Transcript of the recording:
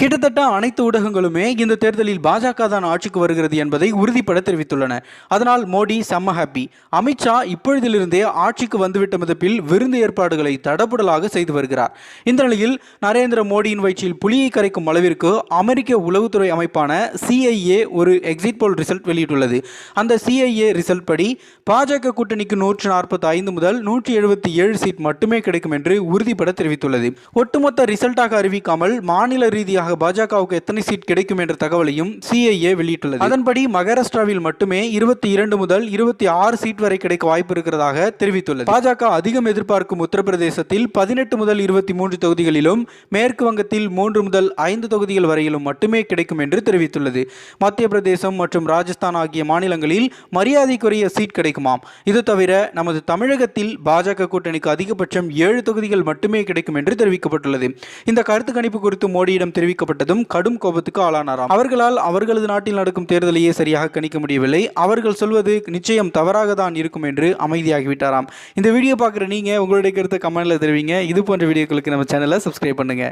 கிட்டத்தட்ட அனைத்து ஊடகங்களுமே இந்த தேர்தலில் பாஜக தான் ஆட்சிக்கு வருகிறது என்பதை உறுதிப்பட தெரிவித்துள்ளன. அதனால் மோடி செம்ம ஹாப்பி அமித்ஷா இப்பொழுதிலிருந்தே ஆட்சிக்கு வந்துவிட்ட மிதப்பில் விருந்து ஏற்பாடுகளை தடபுடலாக செய்து வருகிறார். இந்த நிலையில் நரேந்திர மோடியின் வயிற்றில் புலியை கரைக்கும் அளவிற்கு அமெரிக்க உளவுத்துறை அமைப்பான சிஐஏ ஒரு எக்ஸிட் போல் ரிசல்ட் வெளியிட்டுள்ளது. அந்த சிஐஏ ரிசல்ட் படி பாஜக கூட்டணிக்கு நூற்று நாற்பத்தி ஐந்து முதல் நூற்றி எழுபத்தி ஏழு சீட் மட்டுமே கிடைக்கும் என்று உறுதிப்பட தெரிவித்துள்ளது. ஒட்டுமொத்த ரிசல்ட்டாக அறிவிக்காமல் மாநில ரீதியாக பாஜகவுக்கு எத்தனை சீட் கிடைக்கும் என்ற தகவலையும் சிஐஏ வெளியிட்டுள்ளது. அதன்படி மகாராஷ்டிராவில் மட்டுமே இருபத்தி இரண்டு முதல் இருபத்தி ஆறு சீட் வரை கிடைக்க வாய்ப்பு இருக்கிறதாக தெரிவித்துள்ளது. பாஜக அதிகம் எதிர்பார்க்கும் உத்தரப்பிரதேசத்தில் பதினெட்டு முதல் இருபத்தி மூன்று தொகுதிகளிலும் மேற்கு வங்கத்தில் மூன்று முதல் ஐந்து தொகுதிகள் வரையிலும் மட்டுமே கிடைக்கும் என்று தெரிவித்துள்ளது. மத்திய பிரதேசம் மற்றும் ராஜஸ்தான் ஆகிய மாநிலங்களில் மரியாதைக்குரிய சீட் கிடைக்குமாம். இது தவிர நமது தமிழகத்தில் பாஜக கூட்டணிக்கு அதிகபட்சம் ஏழு தொகுதிகள் மட்டுமே கிடைக்கும் என்று தெரிவிக்கப்பட்டுள்ளது. இந்த கருத்து கணிப்பு குறித்து மோடியிடம் தெரிவிக்கப்பட்டதும் கடும் கோபத்துக்கு ஆளானாராம். அவர்களால் அவர்களது நாட்டில் நடக்கும் தேர்தலையே சரியாக கணிக்க முடியவில்லை. அவர்கள் சொல்வது நிச்சயம் தவறாக தான் இருக்கும் என்று அமைதியாகிவிட்டாராம். இந்த வீடியோ பார்க்குற நீங்கள் உங்களுடைய கருத்தை கமெண்ட்ல தெரிவிங்க. இது போன்ற வீடியோக்களுக்கு நம்ம சேனலை சப்ஸ்கிரைப் பண்ணுங்க.